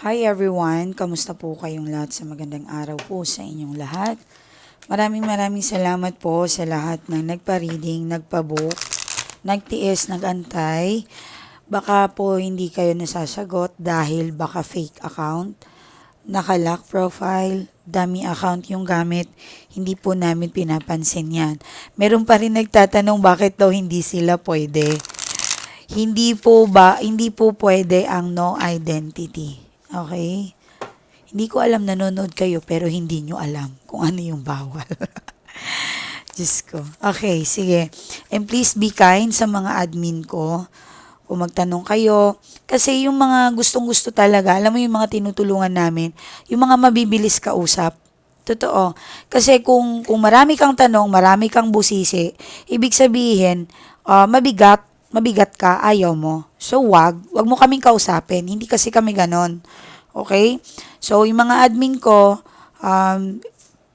Hi everyone, kamusta po kayong lahat sa magandang araw po sa inyong lahat. Maraming maraming salamat po sa lahat ng nagpa-reading, nagpa-book, nagtiis, nagantay. Baka po hindi kayo nasasagot dahil baka fake account, naka-lock profile, dummy account yung gamit, hindi po namin pinapansin yan. Meron pa rin nagtatanong bakit daw hindi sila pwede. Hindi po ba, hindi po pwede ang no identity. Okay? Hindi ko alam nanonood kayo pero hindi nyo alam kung ano yung bawal. Diyos ko. Okay, sige. And please be kind sa mga admin ko. Kung magtanong kayo. Kasi yung mga gustong-gusto talaga, alam mo yung mga tinutulungan namin, yung mga mabibilis kausap. Totoo. Kasi kung, kung marami kang tanong, marami kang busisi, ibig sabihin, ah, mabigat, mabigat ka, ayaw mo. So, wag. Wag mo kaming kausapin. Hindi kasi kami ganon. Okay? So, yung mga admin ko, um,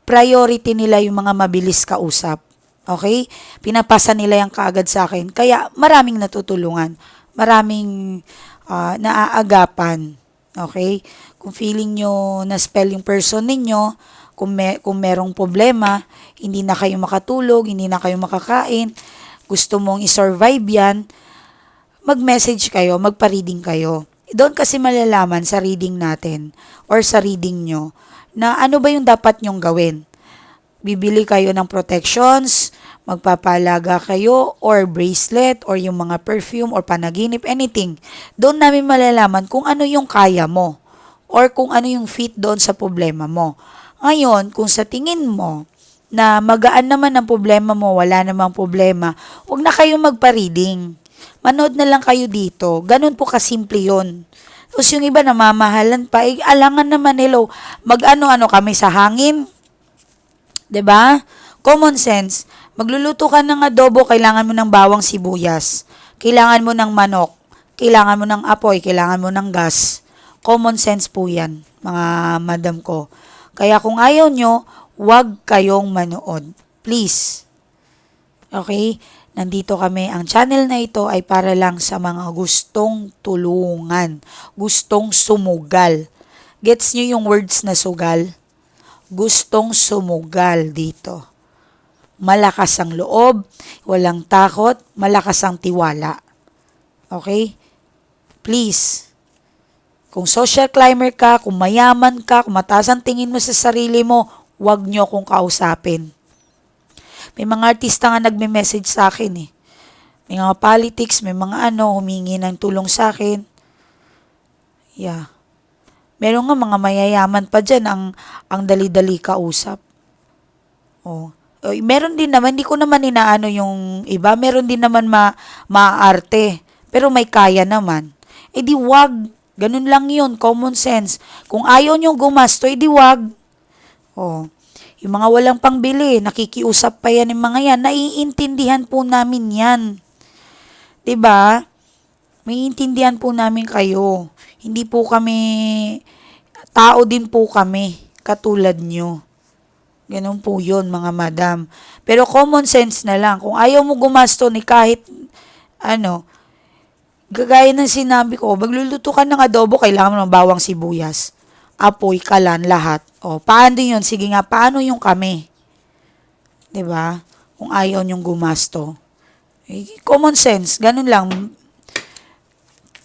priority nila yung mga mabilis kausap. Okay? Pinapasa nila yung kaagad sa akin. Kaya, maraming natutulungan. Maraming ah, naaagapan. Okay? Kung feeling nyo na-spell yung person ninyo, kung, may, kung merong problema, hindi na kayo makatulog, hindi na kayo makakain, gusto mong i-survive yan, mag-message kayo, magpa-reading kayo. Doon kasi malalaman sa reading natin or sa reading nyo na ano ba yung dapat nyong gawin. Bibili kayo ng protections, magpapalaga kayo or bracelet or yung mga perfume or panaginip, anything. Doon namin malalaman kung ano yung kaya mo or kung ano yung fit doon sa problema mo. Ngayon, kung sa tingin mo na magaan naman ang problema mo, wala namang problema, huwag na kayo magpa-reading. Manood na lang kayo dito. Ganun po kasimple yun. Tapos yung iba namamahalan pa, eh, alangan naman hello, mag-ano-ano kami sa hangin. 'Di ba? Common sense. Magluluto ka ng adobo, kailangan mo ng bawang sibuyas. Kailangan mo ng manok. Kailangan mo ng apoy. Kailangan mo ng gas. Common sense po yan, mga madam ko. Kaya kung ayaw nyo, wag kayong manood. Please. Okay? Nandito kami. Ang channel na ito ay para lang sa mga gustong tulungan. Gustong sumugal. Gets nyo yung words na sugal? Gustong sumugal dito. Malakas ang loob, walang takot, malakas ang tiwala. Okay? Please. Kung social climber ka, kung mayaman ka, kung mataas ang tingin mo sa sarili mo, wag nyo akong kausapin. May mga artista nga nagme-message sa akin eh. May mga politics, may mga ano, humingi ng tulong sa akin. Yeah. Meron nga mga mayayaman pa dyan ang, ang dali-dali kausap. Oh. Meron din naman, hindi ko naman inaano yung iba, meron din naman ma, maarte. Pero may kaya naman. Eh di wag. Ganun lang yun, common sense. Kung ayaw nyo gumasto, eh di wag. Oh. Yung mga walang pangbili, nakikiusap pa yan ng mga yan, naiintindihan po namin yan. ba? May intindihan po namin kayo. Hindi po kami, tao din po kami, katulad nyo. Ganun po yun, mga madam. Pero common sense na lang. Kung ayaw mo gumasto ni kahit, ano, gagaya ng sinabi ko, magluluto ka ng adobo, kailangan mo ng bawang sibuyas. Apoy, kalan, lahat. O, paano yun? Sige nga, paano yung kami? ba? Kung ayaw nyong gumasto. Eh, common sense, ganun lang.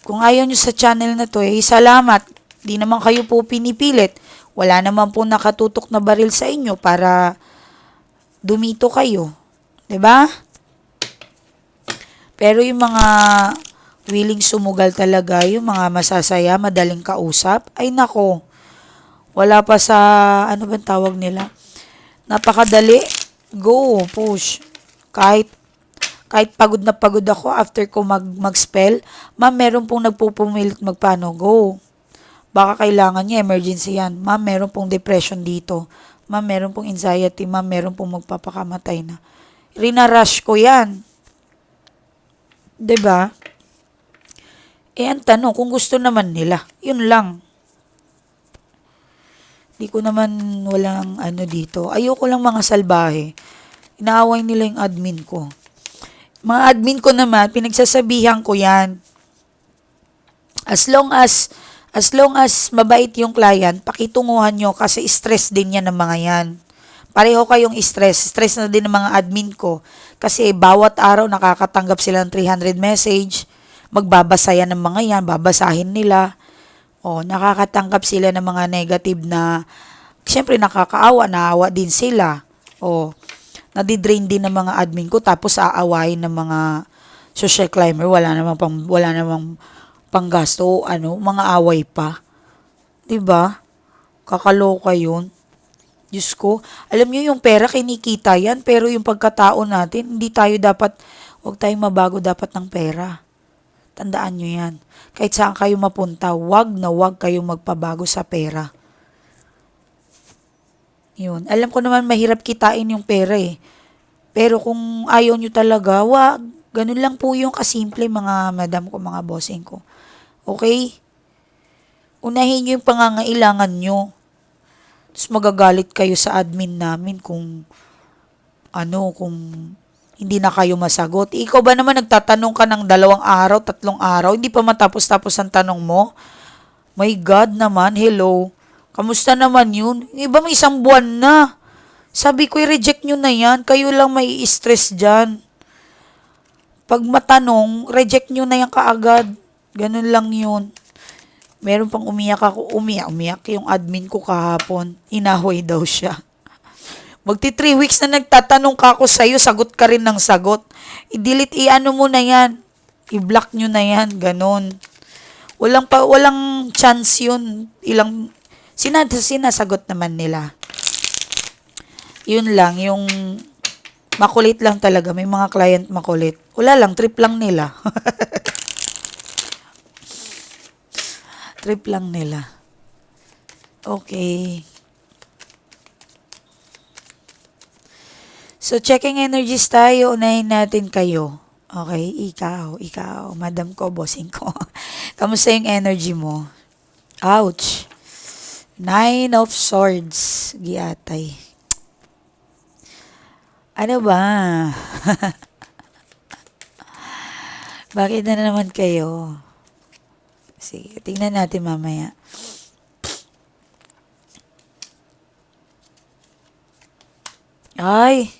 Kung ayaw nyo sa channel na to, eh, salamat. Di naman kayo po pinipilit. Wala naman po nakatutok na baril sa inyo para dumito kayo. ba? Pero yung mga willing sumugal talaga, yung mga masasaya, madaling kausap, ay nako, wala pa sa, ano bang tawag nila? Napakadali. Go, push. Kahit, kahit pagod na pagod ako after ko mag, mag-spell, ma'am, meron pong nagpupumilit magpano, go. Baka kailangan niya, emergency yan. Ma'am, meron pong depression dito. Ma'am, meron pong anxiety. Ma'am, meron pong magpapakamatay na. Rinarush ko yan. 'Di ba? Eh, ang tanong, kung gusto naman nila, yun lang. Di ko naman walang ano dito. Ayoko lang mga salbahe. Inaaway nila yung admin ko. Mga admin ko naman, pinagsasabihan ko yan. As long as As long as mabait yung client, pakitunguhan nyo kasi stress din yan ng mga yan. Pareho kayong stress. Stress na din ng mga admin ko. Kasi bawat araw nakakatanggap sila ng 300 message. Magbabasa yan ng mga yan. Babasahin nila. O, nakakatanggap sila ng mga negative na, siyempre nakakaawa, naawa din sila. O, nadidrain din ng mga admin ko. Tapos aawain ng mga social climber. Wala namang, pang, wala namang panggasto ano, mga away pa. 'Di ba? Kakaloka 'yun. Diyos ko, alam niyo yung pera kinikita yan, pero yung pagkatao natin, hindi tayo dapat, huwag tayong mabago dapat ng pera. Tandaan nyo yan. Kahit saan kayo mapunta, wag na wag kayong magpabago sa pera. Yun. Alam ko naman mahirap kitain yung pera eh. Pero kung ayaw nyo talaga, wag. Ganun lang po yung kasimple mga madam ko, mga bossing ko. Okay? Unahin nyo yung pangangailangan nyo. Tapos magagalit kayo sa admin namin kung ano, kung hindi na kayo masagot. Ikaw ba naman nagtatanong ka ng dalawang araw, tatlong araw, hindi pa matapos-tapos ang tanong mo? My God naman, hello. Kamusta naman yun? Iba may isang buwan na. Sabi ko, i-reject nyo na yan. Kayo lang may stress dyan. Pag matanong, reject nyo na yan kaagad. Ganun lang yun. Meron pang umiyak ako, umiyak, umiyak yung admin ko kahapon. Inahoy daw siya. Magti 3 weeks na nagtatanong ka ako sa'yo, sagot ka rin ng sagot. I-delete, i-ano mo na yan. I-block nyo na yan, ganun. Walang pa, walang chance yun. Ilang, sina, sinasagot naman nila. Yun lang, yung makulit lang talaga. May mga client makulit. Wala lang, trip lang nila. Trip lang nila. Okay. So, checking energies tayo. Unahin natin kayo. Okay, ikaw, ikaw, madam ko, bossing ko. Kamusta yung energy mo? Ouch. Nine of Swords, giatay. Ano ba? Bakit na naman kayo? Sige, tingnan natin mamaya. Ay!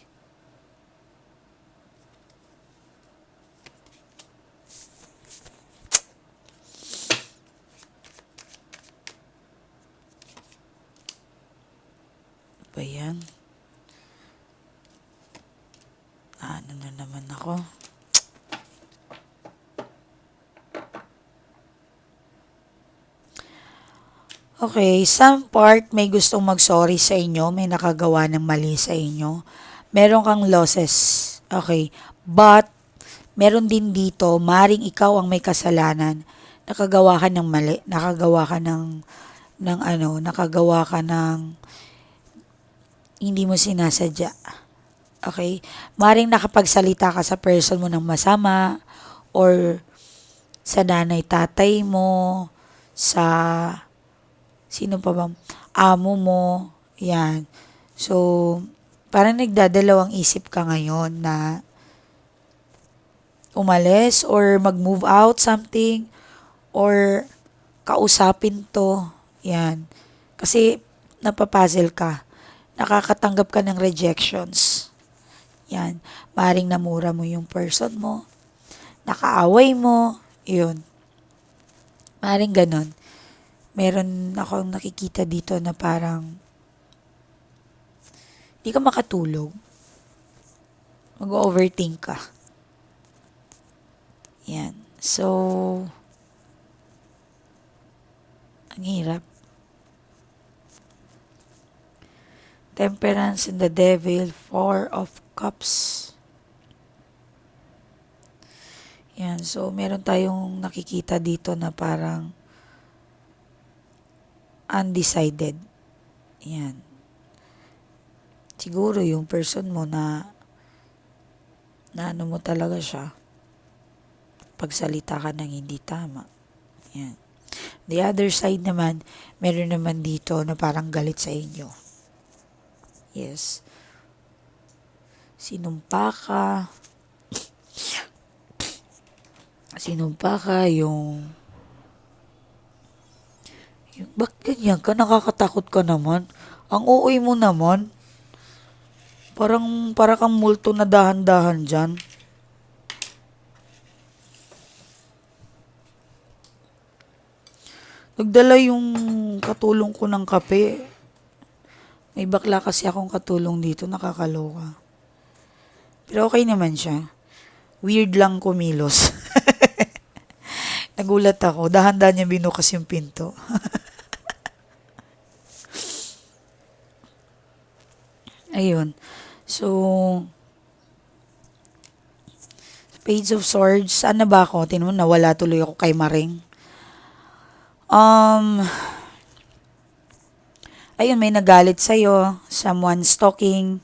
Ba yan? Ano na naman ako? Okay, some part may gustong mag-sorry sa inyo, may nakagawa ng mali sa inyo. Meron kang losses. Okay. But, meron din dito, maring ikaw ang may kasalanan. Nakagawa ka ng mali, nakagawa ka ng, ng ano, nakagawa ka ng hindi mo sinasadya. Okay? Maring nakapagsalita ka sa person mo ng masama or sa nanay tatay mo, sa sino pa bang amo mo, yan. So, parang nagdadalawang isip ka ngayon na umalis or mag-move out something or kausapin to. Yan. Kasi napapuzzle ka. Nakakatanggap ka ng rejections. Yan. Maring namura mo yung person mo. Nakaaway mo. Yun. Maring ganon meron akong nakikita dito na parang hindi ka makatulog. Mag-overthink ka. Yan. So, ang hirap. Temperance and the Devil, Four of Cups. Yan. So, meron tayong nakikita dito na parang undecided. Yan. Siguro yung person mo na na ano mo talaga siya pagsalita ka ng hindi tama. Yan. The other side naman, meron naman dito na parang galit sa inyo. Yes. Sinumpa ka. Sinumpa ka yung Ba't ganyan ka? Nakakatakot ka naman. Ang uuy mo naman. Parang, para kang multo na dahan-dahan dyan. Nagdala yung katulong ko ng kape. May bakla kasi akong katulong dito, nakakaloka. Pero okay naman siya. Weird lang kumilos. Nagulat ako. Dahan-dahan niya binukas yung pinto. Ayun. So, Page of Swords. Saan ba ako? Tinan mo, nawala tuloy ako kay Maring. Um, ayun, may nagalit sa'yo. Someone stalking.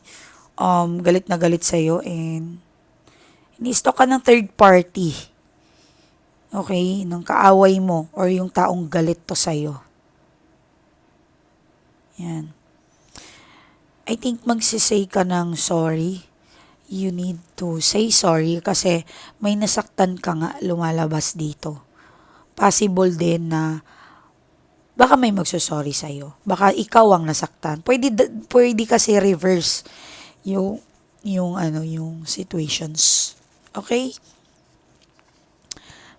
Um, galit na galit sa'yo. And, ini-stalk ka ng third party. Okay? Ng kaaway mo or yung taong galit to sa'yo. Yan. I think magsisay ka ng sorry. You need to say sorry kasi may nasaktan ka nga lumalabas dito. Possible din na baka may magsusorry sa'yo. Baka ikaw ang nasaktan. Pwede, pwede kasi reverse yung, yung ano, yung situations. Okay?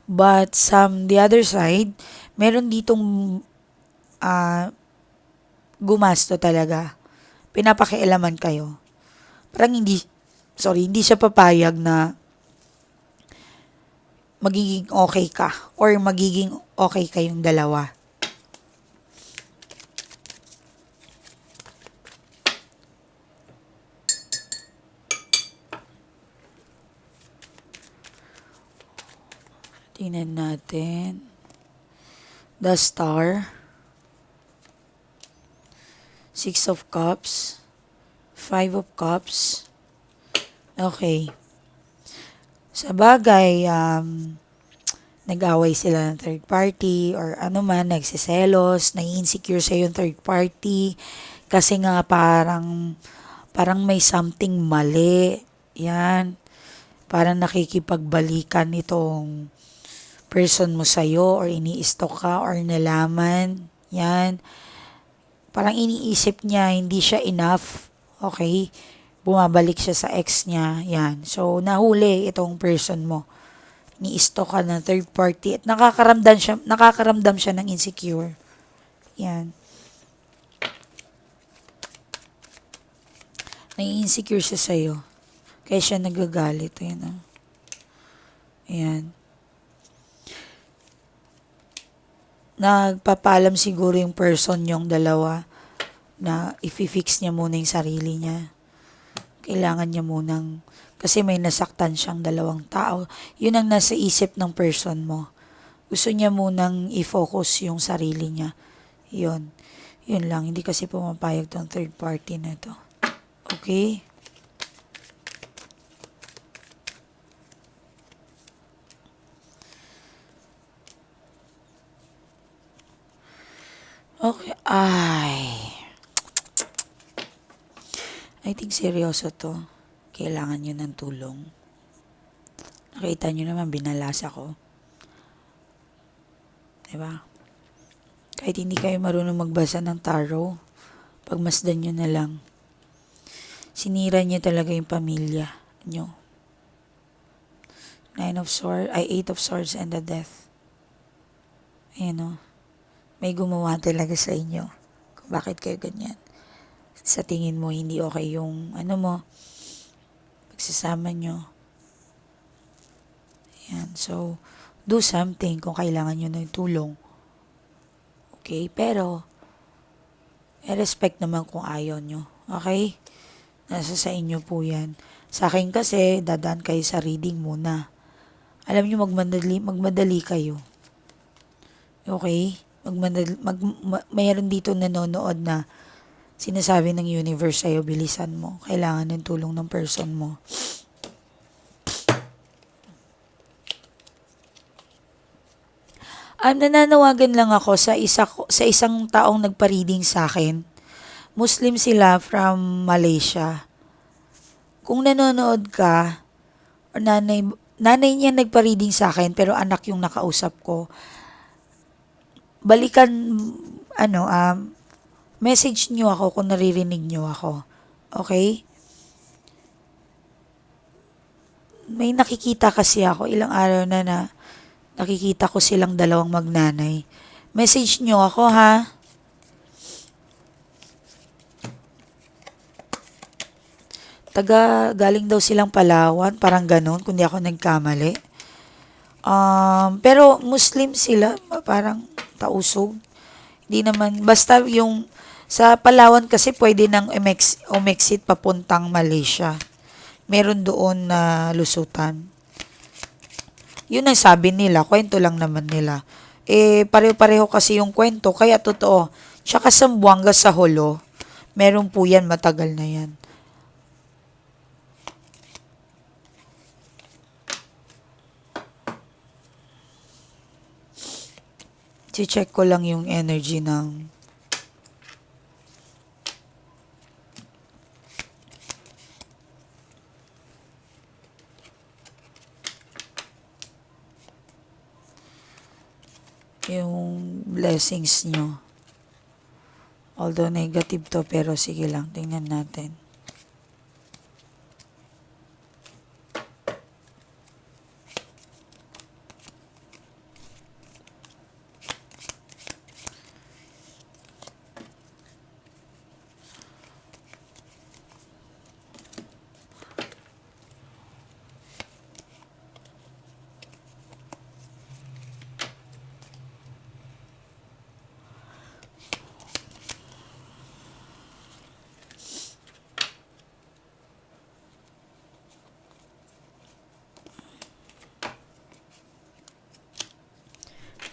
But some the other side, meron ditong ah gumasto talaga. Pinapakialaman kayo. Parang hindi, sorry, hindi siya papayag na magiging okay ka or magiging okay kayong dalawa. Tingnan natin. The Star. Six of Cups. Five of Cups. Okay. Sa bagay, um, nag-away sila ng third party or ano man, nagsiselos, nai-insecure sa yung third party kasi nga parang parang may something mali. Yan. Parang nakikipagbalikan itong person mo sa'yo or ini-stalk ka or nalaman. Yan. Parang iniisip niya hindi siya enough. Okay? Bumabalik siya sa ex niya. Yan. So, nahuli itong person mo. Ni-stalk ka ng third party at nakakaramdam siya, nakakaramdam siya ng insecure. Yan. Nai-insecure siya sa'yo. Kaya siya nagagalit. Ayan. Oh. Ayan. Nagpapalam siguro yung person yung dalawa na i-fix niya muna yung sarili niya. Kailangan niya munang, kasi may nasaktan siyang dalawang tao. Yun ang nasa isip ng person mo. Gusto niya munang i-focus yung sarili niya. Yun. Yun lang. Hindi kasi pumapayag tong third party na to. Okay? Okay. Ay. I think seryoso to. Kailangan nyo ng tulong. Nakita nyo naman, binalas ako. Diba? Kahit hindi kayo marunong magbasa ng tarot, pagmasdan nyo na lang. Sinira niya talaga yung pamilya nyo. Nine of Swords, ay Eight of Swords and the Death. Ayan o may gumawa talaga sa inyo. Kung bakit kayo ganyan. Sa tingin mo, hindi okay yung, ano mo, pagsasama nyo. Yan. So, do something kung kailangan nyo ng tulong. Okay? Pero, i-respect naman kung ayaw nyo. Okay? Nasa sa inyo po yan. Sa akin kasi, dadaan kayo sa reading muna. Alam nyo, magmadali, magmadali kayo. Okay? Magmanal, mag, ma, mayroon dito nanonood na sinasabi ng universe sa'yo, bilisan mo. Kailangan ng tulong ng person mo. Um, nananawagan lang ako sa isa sa isang taong nagpa-reading sa akin. Muslim sila from Malaysia. Kung nanonood ka, or nanay, nanay niya nagpa-reading sa akin, pero anak yung nakausap ko balikan ano, um, message nyo ako kung naririnig nyo ako. Okay? May nakikita kasi ako, ilang araw na na nakikita ko silang dalawang magnanay. Message nyo ako ha. Taga, galing daw silang Palawan, parang ganun, kung di ako nagkamali. Um, pero Muslim sila, parang tausog. Hindi naman, basta yung sa Palawan kasi pwede nang umex, umexit papuntang Malaysia. Meron doon na lusutan. Yun ang sabi nila, kwento lang naman nila. Eh, pareho-pareho kasi yung kwento, kaya totoo. Tsaka sa Buanga sa Holo, meron po yan, matagal na yan. Check ko lang yung energy ng yung blessings nyo. Although negative to, pero sige lang, tingnan natin.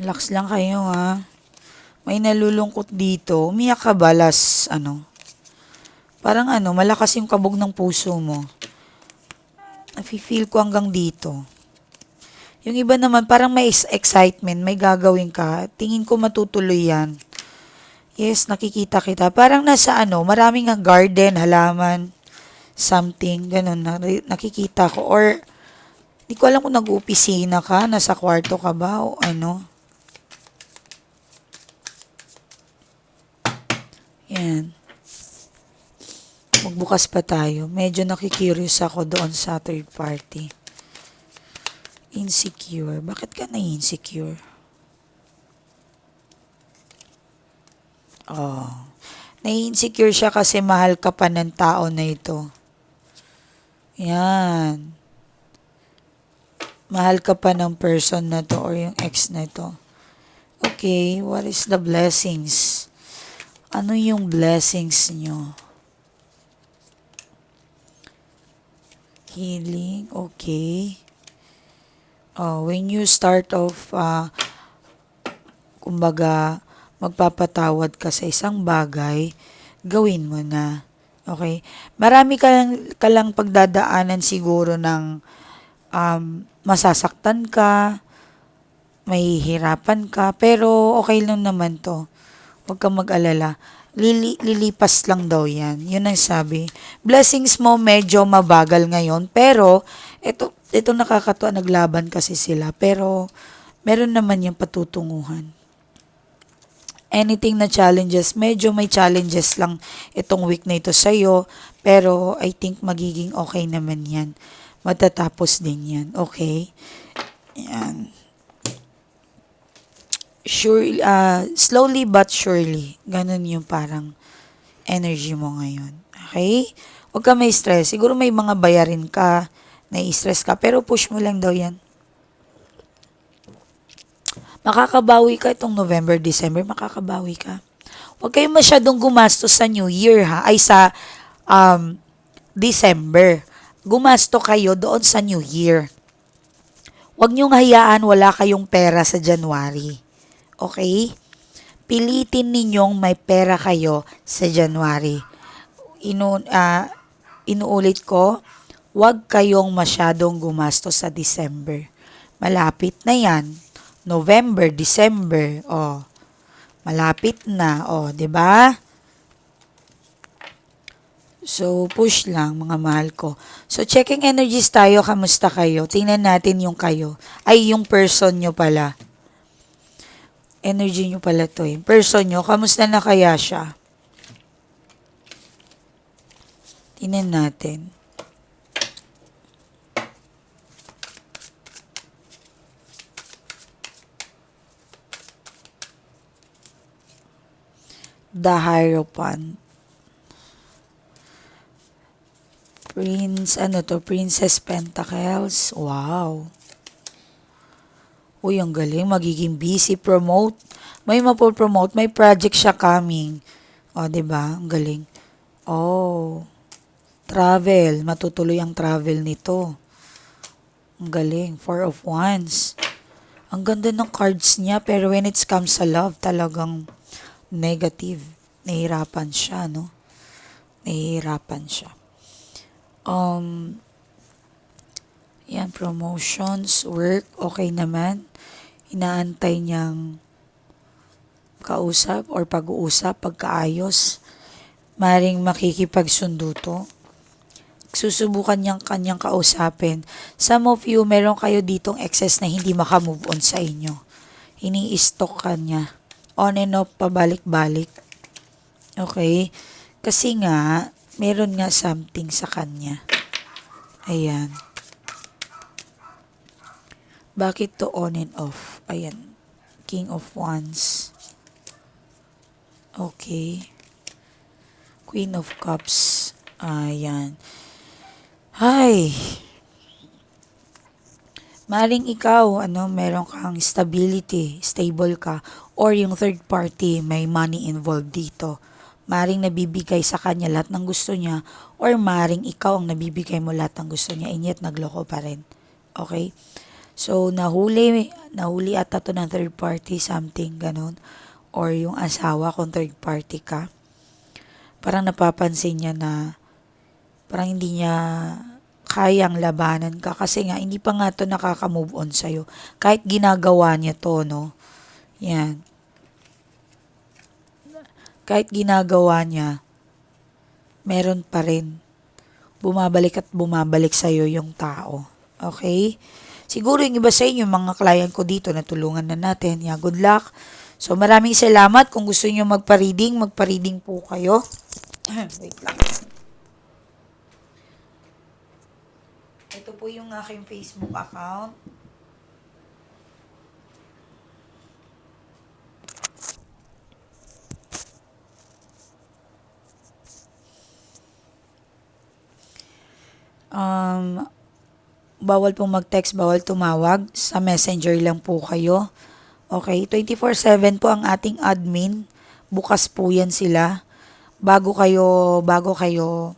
Relax lang kayo ha. May nalulungkot dito. Umiyak ka ba last, ano? Parang ano, malakas yung kabog ng puso mo. Nafe-feel ko hanggang dito. Yung iba naman, parang may excitement, may gagawin ka. Tingin ko matutuloy yan. Yes, nakikita kita. Parang nasa ano, maraming garden, halaman, something, ganun, na, nakikita ko. Or, di ko alam kung nag-upisina ka, nasa kwarto ka ba, o ano. Yan. Magbukas pa tayo. Medyo nakikurious ako doon sa third party. Insecure. Bakit ka na-insecure? Oh. Na-insecure siya kasi mahal ka pa ng tao na ito. Yan. Mahal ka pa ng person na to or yung ex na to. Okay, what is the blessings? Ano yung blessings nyo? Healing, okay. Oh, when you start off, uh, kumbaga, magpapatawad ka sa isang bagay, gawin mo na. Okay? Marami ka lang, ka lang pagdadaanan siguro ng um, masasaktan ka, mahihirapan ka, pero okay lang naman to. Huwag kang mag-alala. Lili, lilipas lang daw yan. Yun ang sabi. Blessings mo medyo mabagal ngayon. Pero, ito, ito nakakatuwa. Naglaban kasi sila. Pero, meron naman yung patutunguhan. Anything na challenges, medyo may challenges lang itong week na ito sa'yo. Pero, I think magiging okay naman yan. Matatapos din yan. Okay? Yan sure, uh, slowly but surely, ganun yung parang energy mo ngayon. Okay? Huwag ka may stress. Siguro may mga bayarin ka, nai-stress ka, pero push mo lang daw yan. Makakabawi ka itong November, December, makakabawi ka. Huwag kayong masyadong gumastos sa New Year, ha? Ay, sa um, December. Gumasto kayo doon sa New Year. Huwag niyong hayaan wala kayong pera sa January. Okay? Pilitin ninyong may pera kayo sa January. Inu, uh, inuulit ko, huwag kayong masyadong gumasto sa December. Malapit na yan. November, December, oh. Malapit na, oh, 'di ba? So, push lang, mga mahal ko. So, checking energies tayo. Kamusta kayo? Tingnan natin yung kayo. Ay, yung person nyo pala Energy nyo pala to eh. Person nyo, kamusta na kaya siya? Tingnan natin. The Hierophant. Prince, ano to? Princess Pentacles. Wow. Uy, ang galing. Magiging busy. Promote. May mapopromote. May project siya coming. O, ba diba? Ang galing. Oh. Travel. Matutuloy ang travel nito. Ang galing. Four of Wands. Ang ganda ng cards niya. Pero when it comes sa love, talagang negative. Nahihirapan siya, no? Nahihirapan siya. Um, yan, promotions, work, okay naman. Inaantay niyang kausap or pag-uusap, pagkaayos. Maring makikipagsundo to. Susubukan niyang kanyang kausapin. Some of you, meron kayo ditong excess na hindi makamove on sa inyo. Ini-stock ka niya. On and off, pabalik-balik. Okay? Kasi nga, meron nga something sa kanya. Ayan. Bakit to on and off? Ayan. King of Wands. Okay. Queen of Cups. Ayan. Hay. Maring ikaw, ano, meron kang stability, stable ka, or yung third party, may money involved dito. Maring nabibigay sa kanya lahat ng gusto niya, or maring ikaw ang nabibigay mo lahat ng gusto niya, and yet nagloko pa rin. Okay? So, nahuli, nahuli ata to ng third party, something, ganun. Or yung asawa kung third party ka. Parang napapansin niya na, parang hindi niya kayang labanan ka kasi nga hindi pa nga to nakaka-move on sa'yo. Kahit ginagawa niya to, no? Yan. Kahit ginagawa niya, meron pa rin. Bumabalik at bumabalik sa'yo yung tao. Okay? Siguro yung iba sa inyo, mga client ko dito, natulungan na natin. Yeah, good luck. So, maraming salamat. Kung gusto niyo magpa-reading, magpa-reading po kayo. Wait lang. Ito po yung aking Facebook account. Um, bawal pong mag-text, bawal tumawag. Sa messenger lang po kayo. Okay, 24-7 po ang ating admin. Bukas po yan sila. Bago kayo, bago kayo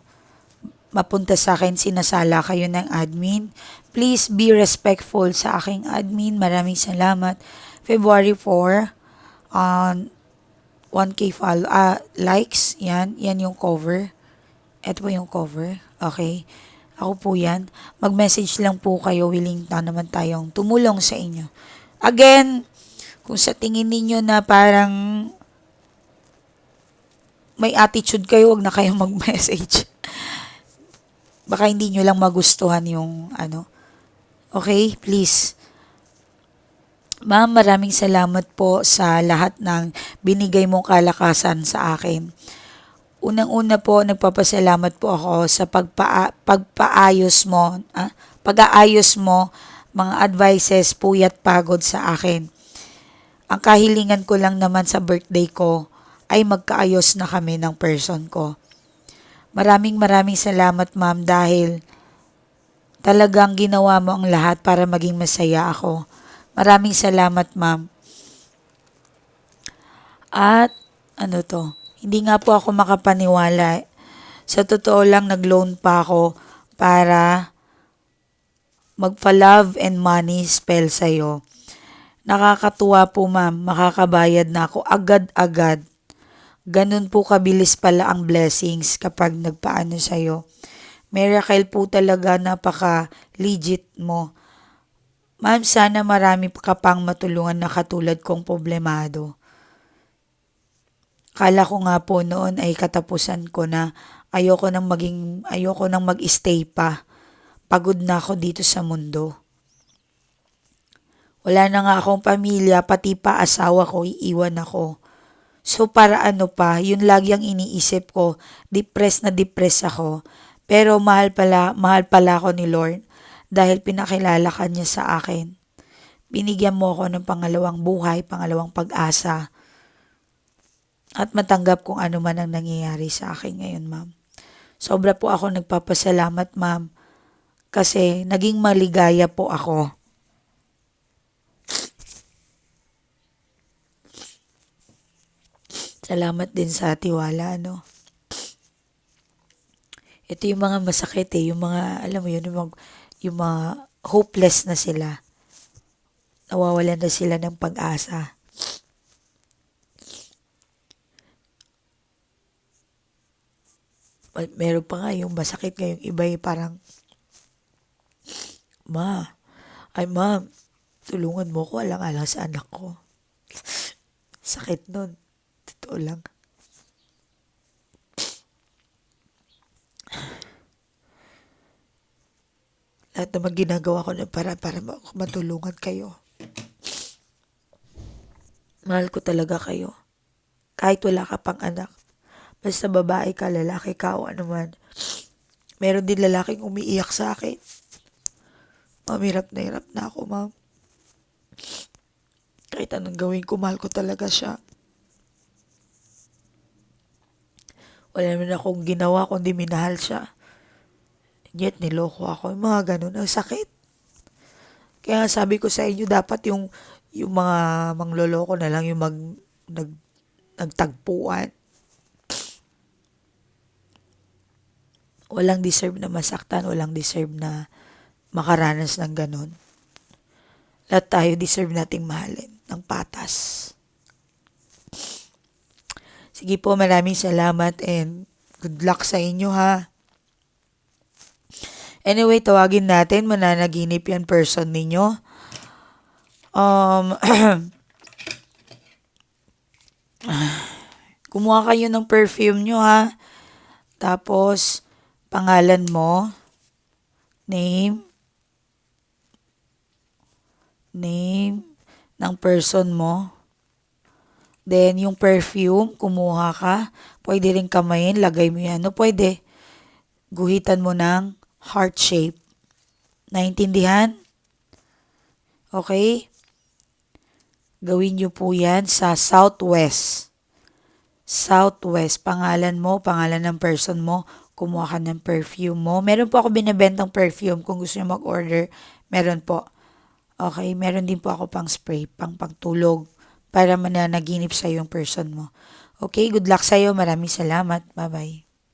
mapunta sa akin, sinasala kayo ng admin. Please be respectful sa aking admin. Maraming salamat. February 4, on 1K follow, ah, likes, yan, yan yung cover. Ito po yung cover, okay. Ako po yan. Mag-message lang po kayo, willing na naman tayong tumulong sa inyo. Again, kung sa tingin ninyo na parang may attitude kayo, wag na kayong mag-message. Baka hindi nyo lang magustuhan yung ano. Okay, please. Ma'am, maraming salamat po sa lahat ng binigay mong kalakasan sa akin. Unang-una po, nagpapasalamat po ako sa pagpa pagpaayos mo, ah, pag-aayos mo mga advices, puyat pagod sa akin. Ang kahilingan ko lang naman sa birthday ko ay magkaayos na kami ng person ko. Maraming maraming salamat ma'am dahil talagang ginawa mo ang lahat para maging masaya ako. Maraming salamat ma'am. At ano to, hindi nga po ako makapaniwala. Sa totoo lang, nag-loan pa ako para magpa-love and money spell sa'yo. Nakakatuwa po ma'am, makakabayad na ako agad-agad. Ganun po kabilis pala ang blessings kapag nagpaano sa'yo. Miracle po talaga napaka legit mo. Ma'am, sana marami ka pang matulungan na katulad kong problemado. Kala ko nga po noon ay katapusan ko na ayoko nang maging ayoko nang mag-stay pa. Pagod na ako dito sa mundo. Wala na nga akong pamilya, pati pa asawa ko, iiwan ako. So para ano pa, yun lagi ang iniisip ko, depressed na depressed ako. Pero mahal pala, mahal pala ako ni Lord dahil pinakilala ka niya sa akin. Binigyan mo ako ng pangalawang buhay, pangalawang pag-asa. At matanggap kung ano man ang nangyayari sa akin ngayon, ma'am. Sobra po ako nagpapasalamat, ma'am. Kasi naging maligaya po ako. Salamat din sa tiwala, no? Ito yung mga masakit eh, yung mga, alam mo yun, yung mga, yung mga hopeless na sila. Nawawalan na sila ng pag-asa. Meron pa nga yung masakit ngayong iba yung parang, Ma, ay ma'am, tulungan mo ko, alang-alang sa anak ko. Sakit nun. Totoo lang. Lahat naman ginagawa ko na para para ma- matulungan kayo. Mahal ko talaga kayo. Kahit wala ka pang anak. Basta babae ka, lalaki ka o ano. Meron din lalaking umiiyak sa akin. Ma'am, hirap na hirap na ako, ma'am. Kahit anong gawin ko, mahal ko talaga siya. Wala naman akong ginawa kundi minahal siya. Yet, niloko ako. Yung mga ganun, ang sakit. Kaya sabi ko sa inyo, dapat yung, yung mga mangloloko na lang yung mag, nag, nagtagpuan. Walang deserve na masaktan, walang deserve na makaranas ng ganun. Lahat tayo deserve nating mahalin ng patas. Sige po, maraming salamat and good luck sa inyo ha. Anyway, tawagin natin, mananaginip yan person ninyo. Um, kumuha kayo ng perfume nyo ha. Tapos, pangalan mo, name, name ng person mo. Then, yung perfume, kumuha ka. Pwede rin kamayin, lagay mo yan. No, pwede. Guhitan mo ng heart shape. Naintindihan? Okay? Gawin nyo po yan sa southwest. Southwest. Pangalan mo, pangalan ng person mo. Kumuha ka ng perfume mo. Meron po ako binibentang perfume. Kung gusto nyo mag-order, meron po. Okay, meron din po ako pang spray, pang pagtulog para mananaginip sa yung person mo. Okay, good luck sa iyo. Maraming salamat. Bye-bye.